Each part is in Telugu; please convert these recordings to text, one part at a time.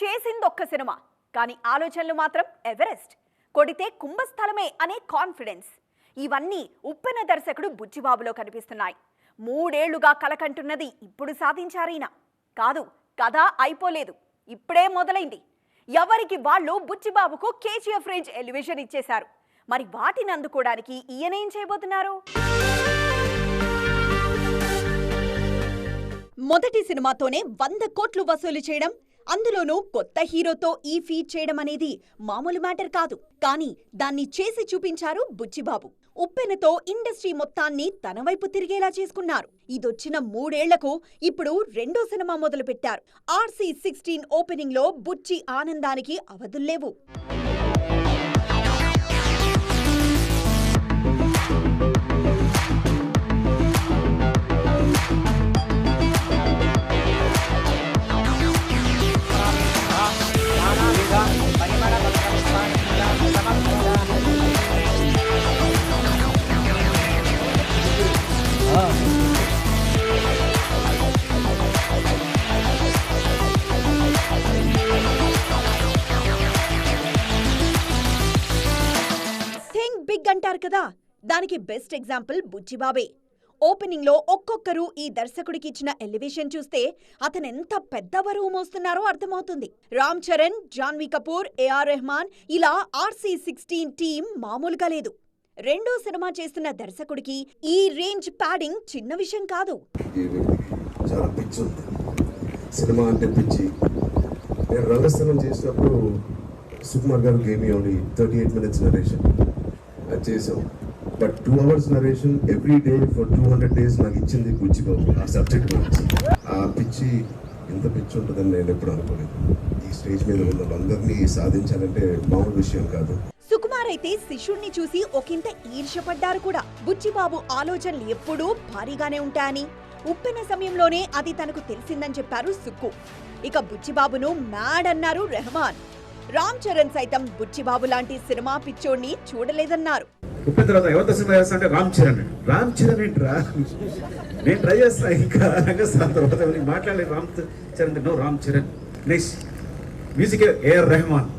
చేసింది ఒక్క సినిమా. కానీ ఆలోచనలు మాత్రం ఎవరెస్ట్? కొడితే కుంభస్థలమే అనే కాన్ఫిడెన్స్. ఇవన్నీ ఉప్పెన దర్శకుడు బుచ్చిబాబులో కనిపిస్తున్నాయి. మూడేళ్ళుగా కలకంటున్నది ఇప్పుడు సాధించారీనా కాదు కథ అయిపోలేదు. ఇప్పుడే మొదలైంది. ఎవరికి వాళ్ళు బుచ్చిబాబుకు కేజీఎఫ్ రేంజ్ ఎలివేషన్ ఇచ్చేశారు. మరి వాటిని అందుకోవడానికి ఈయనేం చేయబోతున్నారు? మొదటి సినిమాతోనే వంద కోట్లు వసూలు చేయడం అందులోనూ కొత్త హీరోతో ఈ ఫీట్ చేయడం అనేది మామూలు మ్యాటర్ కాదు. కానీ దాన్ని చేసి చూపించారు బుచ్చిబాబు ఉప్పెనతో ఇండస్ట్రీ మొత్తాన్ని తన వైపు తిరిగేలా చేసుకున్నారు. ఇదొచ్చిన మూడేళ్ళకు ఇప్పుడు రెండో సినిమా మొదలుపెట్టారు. ఆర్సీ సిక్స్టీన్ ఓపెనింగ్లో బుచ్చి ఆనందానికి అవధుల్లేవు. థింక్ బిగ్ అంటారు కదా దానికి బెస్ట్ ఎగ్జాంపుల్ బుచ్చిబాబే ఓపెనింగ్లో ఒక్కొక్కరు ఈ దర్శకుడికి ఇచ్చిన ఎలివేషన్ చూస్తే అతను ఎంత పెద్ద బరువు మోస్తున్నారో అర్థమవుతుంది. రామ్ చరణ్ జాన్వీ కపూర్ ఏఆర్ రెహమాన్ ఇలా ఆర్సీ సిక్స్టీన్ టీం మామూలుగా లేదు. రెండో సినిమా చేస్తున్న దర్శకుడికి ఈ రేంజ్ ప్యాడింగ్ చిన్న విషయం కాదు. సినిమా అంటే పిచ్చి. నేను రంగస్థలం చేసినప్పుడు Sukumar garu game only thirty eight minutes narration అది చేసాం but two hours narration every day for two hundred days నాకు ఇచ్చింది బుచ్చిబాబు ఆ సబ్జెక్ట్ గురించి ఆ పిచ్చి ఎంత పిచ్చి ఉంటుందని నేను ఎప్పుడు అనుకోలేదు. ఈ స్టేజ్ మీద ఉన్న వాళ్ళందరినీ సాధించాలంటే మామూలు విషయం కాదు. సుకుమార్ అయితే శిష్యుణ్ణి చూసి ఒకంత ఈర్షపడ్డారు కూడా. బుచ్చిబాబు ఆలోచనలు ఎప్పుడూ భారీగానే ఉంటాయని. ఉప్పెన సమయంలోనే అది తనకు తెలిసిందని చెప్పారు సుక్కు. ఇక బుచ్చిబాబును మ్యాడ్ అన్నారు రెహమాన్. రామ్ చరణ్ సైతం బుచ్చిబాబు లాంటి సినిమా పిచ్చోడ్ని చూడలేదన్నారు. ఉప్పిన తర్వాత ఎవరితో సినిమా చేస్తా అంటే రామ్ చరణ్. రామ్ చరణ్ ఏంట్రా? నేను ట్రై చేస్తా ఇంకా రంగస్థానం తర్వాత మాట్లాడలేదు Ram Charan no Ram Charan next music AR Rahman.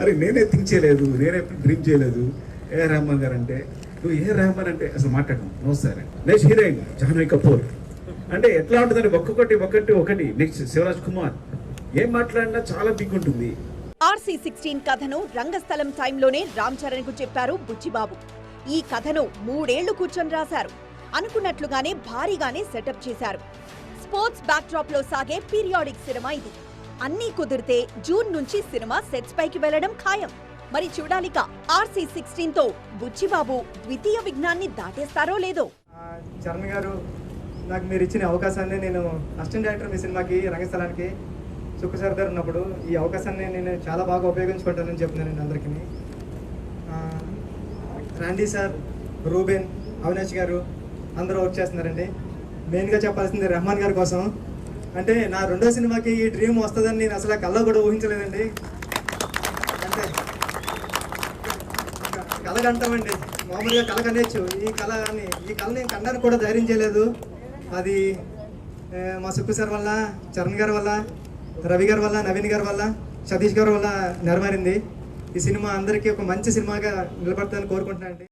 అరే నేనే థింక్ చేయలేదు నేనే డ్రీమ్ చేయలేదు. ఏఆర్ రెహమాన్ గారు అంటే నువ్వు ఏఆర్ రెహమాన్ అంటే అసలు మాట్లాడను no sir next heroine Janhvi Kapoor. అంటే ఎట్లా ఉంటుందండి ఒక్కొక్కటి ఒకటి ఒకటి. నెక్స్ట్ శివరాజ్ కుమార్. ఏం మాట్లాడినా చాలా బిగ్ ఉంటుంది ఆర్సీ సిక్స్టీన్ కథను రంగస్థలం టైంలోనే రామ్ చరణ్కు చెప్పారు బుచ్చిబాబు. ఈ కథను మూడేళ్ళు కూర్చొని రాశారు. అనుకున్నట్లుగానే భారీగానే సెటప్ చేశారు. స్పోర్ట్స్ బ్యాక్డ్రాప్లో సాగే పీరియాడిక్ సినిమా ఇది. అన్నీ కుదిరితే జూన్ నుంచి సినిమా సెట్స్ పైకి వెళ్ళడం ఖాయం. మరి చూడాలిక ఆర్సీ సిక్స్టీన్తో బుచ్చిబాబు ద్వితీయ విఘ్నాన్ని దాటేస్తారో లేదో? చరణ్ గారు నాకు మీరు ఇచ్చిన అవకాశాన్ని నేను అసిస్టెంట్ డైరెక్టర్ మీ సినిమాకి రంగస్థలానికి సుఖ సర్దార్ ఉన్నప్పుడు ఈ అవకాశాన్ని నేను చాలా బాగా ఉపయోగించుకుంటానని చెప్తున్నాను నేను అందరికీ. రాండీ సార్ రూబెన్ అవినాష్ గారు అందరూ వర్క్ చేస్తున్నారండి. మెయిన్గా చెప్పాల్సింది రెహమాన్ గారి కోసం. అంటే నా రెండో సినిమాకి ఈ డ్రీమ్ వస్తుందని నేను అసలు కళ్ళ కూడా ఊహించలేదండి. అంటే కలగంటామండి మామూలుగా కళ కనేచ్చు ఈ కళ అని ఈ కళ నేను కన్నాను కూడా ధైర్యం చేయలేదు. అది మా సుక్కు సార్ వల్ల చరణ్ గారి వల్ల రవి గారి వల్ల నవీన్ గారి వల్ల సతీష్ గారి వల్ల నెరవేరింది ఈ సినిమా అందరికీ ఒక మంచి సినిమాగా నిలబడతానని కోరుకుంటున్నాను అండి.